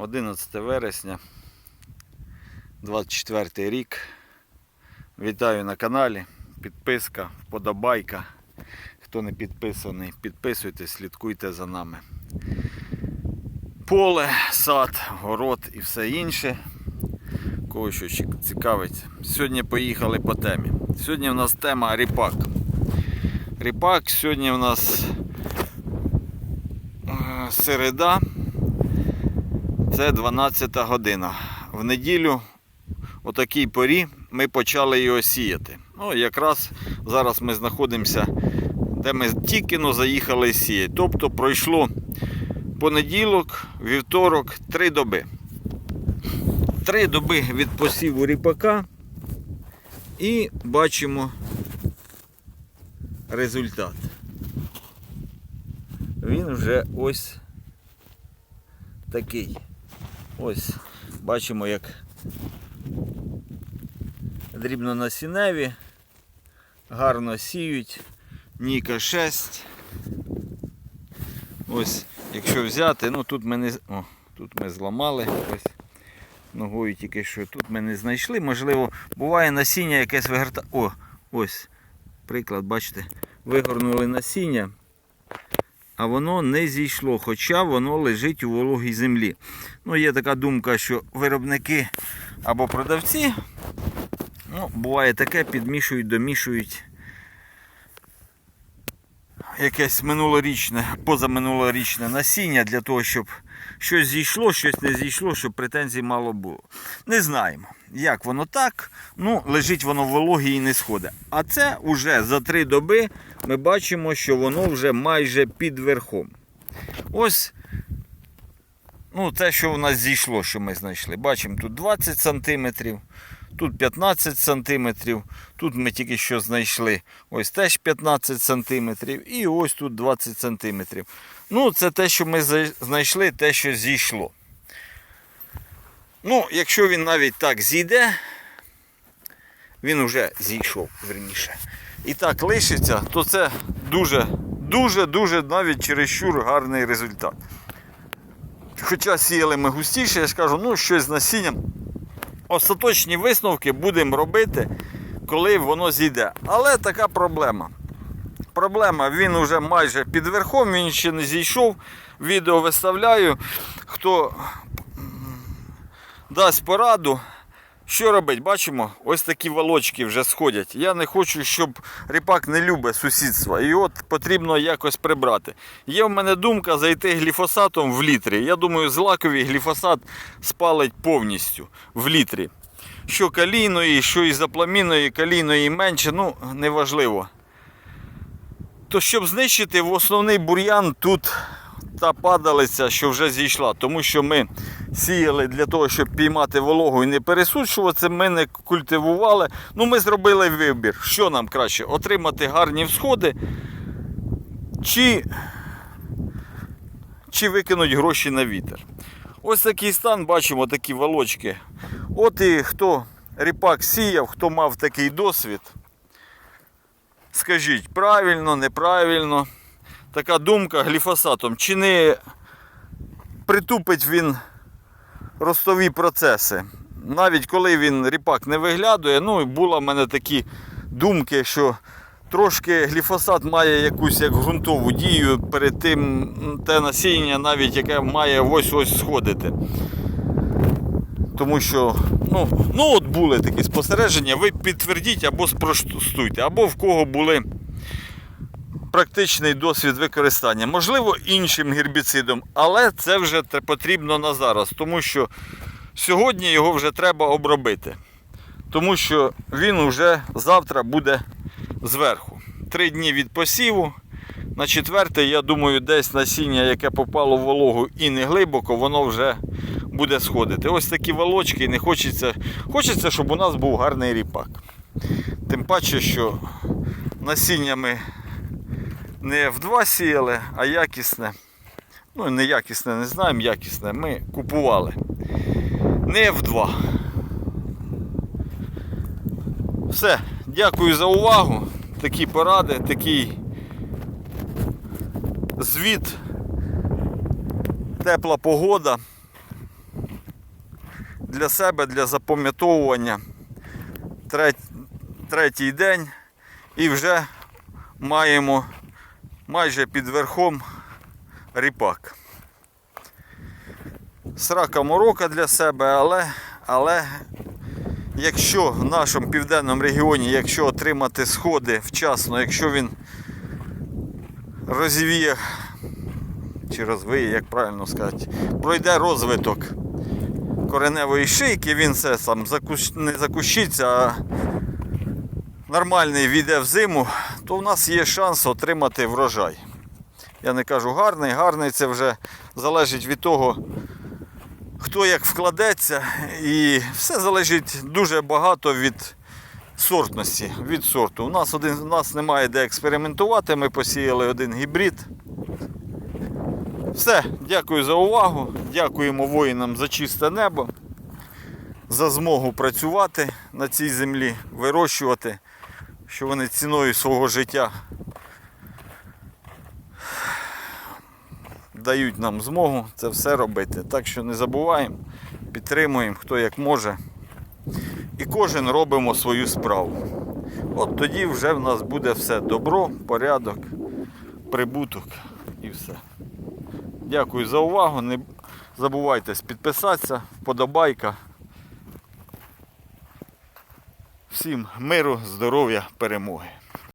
11 вересня, 24 рік. Вітаю на каналі. Підписка, вподобайка. Хто не підписаний, підписуйтесь, слідкуйте за нами. Поле, сад, город і все інше. Кого що цікавить. Сьогодні поїхали по темі. Сьогодні в нас тема ріпак. Ріпак, сьогодні в нас е, середа. Це 12 година. В неділю, о такій порі, ми почали його сіяти. Ну, якраз зараз ми знаходимося, де ми тільки но заїхали сіяти. Тобто пройшло понеділок, вівторок, три доби. Три доби від посіву ріпака і бачимо результат. Він вже ось такий. Ось бачимо, як дрібно насінневі, гарно сіють, Ніка 6. Ось, якщо взяти, ну тут ми не. О, тут ми зламали. Ось. Ногою тільки що тут ми не знайшли. Можливо, буває насіння якесь вигорта. О, ось. Приклад, бачите, вигорнули насіння а воно не зійшло, хоча воно лежить у вологій землі. Ну, є така думка, що виробники або продавці, ну, буває таке, підмішують, домішують якесь минулорічне, позаминулорічне насіння для того, щоб щось зійшло, щось не зійшло, щоб претензій мало було. Не знаємо, як воно так. Ну, лежить воно в вологі і не сходить. А це вже за три доби ми бачимо, що воно вже майже під верхом. Ось ну, те, що в нас зійшло, що ми знайшли. Бачимо, тут 20 см, тут 15 см, тут ми тільки що знайшли ось теж 15 см, і ось тут 20 см. Ну, це те, що ми знайшли, те, що зійшло. Ну, якщо він навіть так зійде, він вже зійшов верніше. І так лишиться, то це дуже, дуже, дуже навіть чересчур гарний результат. Хоча сіяли ми густіше, я ж кажу, ну щось з насінням. Остаточні висновки будемо робити, коли воно зійде. Але така проблема. Проблема, він вже майже під верхом, він ще не зійшов. Відео виставляю. Хто дасть пораду, що робить? Бачимо, ось такі волочки вже сходять. Я не хочу, щоб ріпак не любить сусідства. І от потрібно якось прибрати. Є в мене думка зайти гліфосатом в літрі. Я думаю, злаковий гліфосат спалить повністю в літрі. Що калійної, що ізопламінної, калійної менше, ну неважливо. То щоб знищити в основний бур'ян тут та падалиця, що вже зійшла, тому що ми сіяли для того, щоб піймати вологу і не пересушуватися, ми не культивували. Ну, ми зробили вибір, що нам краще отримати гарні всходи, чи, чи викинуть гроші на вітер. Ось такий стан, бачимо такі волочки. От і хто ріпак сіяв, хто мав такий досвід. Скажіть, правильно, неправильно. Така думка гліфосатом. Чи не притупить він ростові процеси? Навіть коли він ріпак не виглядує, ну і були в мене такі думки, що трошки гліфосат має якусь як ґрунтову дію перед тим те насіння, навіть яке має ось-ось сходити. Тому що, ну, ну от були такі спостереження, ви підтвердіть або спростуйте, або в кого були практичний досвід використання. Можливо, іншим гербіцидом, але це вже потрібно на зараз, тому що сьогодні його вже треба обробити. Тому що він вже завтра буде зверху. Три дні від посіву. На четверте, я думаю, десь насіння, яке попало в вологу і не глибоко, воно вже буде сходити. Ось такі волочки, не хочеться. Хочеться, щоб у нас був гарний ріпак. Тим паче, що насіння ми не в два сіяли, а якісне. Ну, не якісне, не знаємо, якісне. Ми купували. Не в два. Все, дякую за увагу. Такі поради, такий звіт. Тепла погода. для себе, для запам'ятовування. Третій день і вже маємо майже під верхом ріпак. Срака морока для себе, але, але якщо в нашому південному регіоні, якщо отримати сходи вчасно, якщо він розвіє чи розвиє, як правильно сказати, пройде розвиток кореневої шийки, він все сам закущ... не закущиться, а нормальний війде в зиму, то в нас є шанс отримати врожай. Я не кажу гарний, гарний це вже залежить від того, хто як вкладеться, і все залежить дуже багато від сортності, від сорту. У нас, один, у нас немає де експериментувати, ми посіяли один гібрид. Все, дякую за увагу. Дякуємо воїнам за чисте небо, за змогу працювати на цій землі, вирощувати, що вони ціною свого життя дають нам змогу це все робити. Так що не забуваємо, підтримуємо, хто як може. І кожен робимо свою справу. От тоді вже в нас буде все добро, порядок, прибуток і все. Дякую за увагу. Не забувайте підписатися, вподобайка. Всім миру, здоров'я, перемоги.